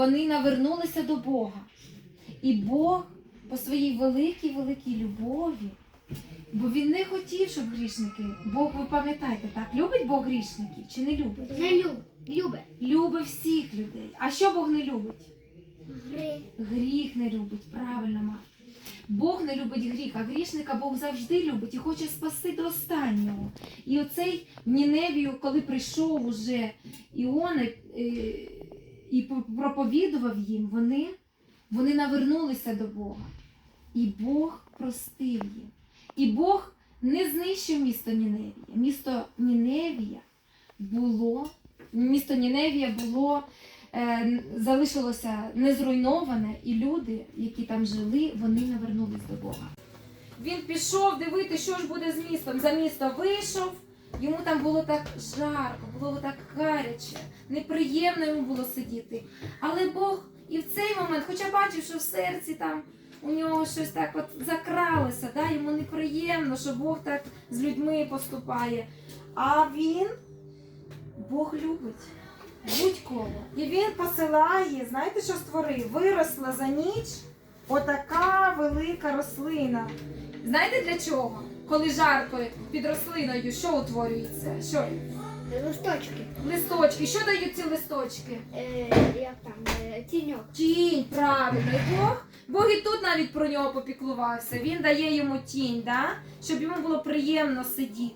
Вони навернулися до Бога. І Бог по своїй великій великій любові, бо він не хотів, щоб грішники. Бог, ви пам'ятаєте, так? Любить Бог грішників чи не любить? Не люб, любе. Любить всіх людей. А що Бог не любить? Гри. Гріх не любить, правильно мав. Бог не любить гріх, а грішника Бог завжди любить і хоче спасти до останнього. І оцей Ніневію, коли прийшов уже Іона е, і проповідував їм, вони, вони навернулися до Бога. І Бог простив їм. І Бог не знищив місто Ніневія. Місто Ніневія було, місто Ніневія було е, залишилося незруйноване, і люди, які там жили, вони навернулись до Бога. Він пішов дивитися, що ж буде з містом. За місто вийшов, йому там було так жарко, було так гаряче, неприємно йому було сидіти. Але Бог і в цей момент, хоча бачив, що в серці там у нього щось так от закралося, да? йому неприємно, що Бог так з людьми поступає. А він, Бог любить будь-кого. І він посилає, знаєте, що створив? Виросла за ніч отака велика рослина. Знаєте для чого? Коли жарко під рослиною, що утворюється? Що? Листочки. Листочки. Що дають ці листочки? Е, як там, е, тіньок. Тінь, правильно. І Бог, Бог і тут навіть про нього попіклувався. Він дає йому тінь, да? щоб йому було приємно сидіти.